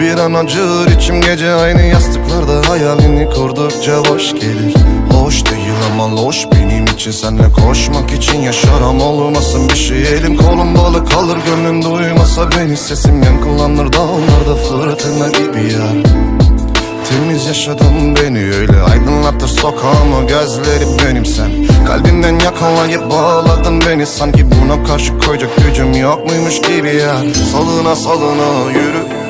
bir an acır içim gece aynı yastıklarda Hayalini kurdukça boş gelir. Hoş değil ama loş benim için. Senle koşmak için yaşarım olmasın bir şey. Elim kolum bağlı kalır gönlüm duymasa beni. Sesim yankılanır dağlarda fırtına gibi ya Temiz yaşadın beni öyle aydınlattır sokağımı. Gözlerim benim sen. Kalbimden yakalayıp bağladın beni. Sanki buna karşı koyacak gücüm yok muymuş gibi ya Salına salına yürü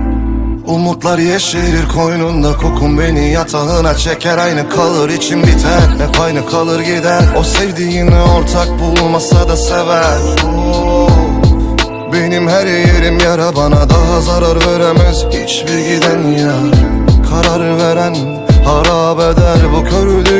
Umutlar yeşerir koynunda kokun beni yatağına çeker. Aynı kalır içim biter hep aynı kalır gider. O sevdiğini ortak bulmasa da sever. Benim her yerim yara bana daha zarar veremez. Hiçbir giden yar Karar veren harap eder. Bu körlüğüm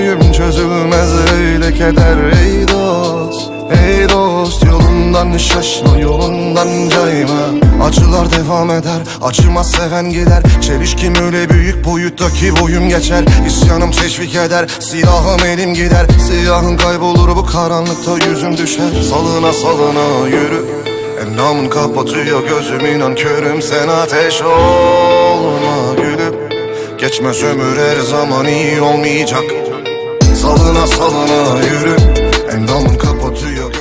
dost Yolundan şaşma, yolundan cayma. Acılar devam eder, acımaz seven gider. Çelişkim öyle büyük boyutta ki boyum geçer. İsyanım teşvik eder, silahım elim gider. Siyahın kaybolur bu karanlıkta yüzüm düşer. Salına salına yürü Endamın kapatıyor gözüm. İnan körüm Sen ateş olma gülüm. Geçmez ömür her zaman iyi olmayacak. Salına salına yürü Endamın kapatıyor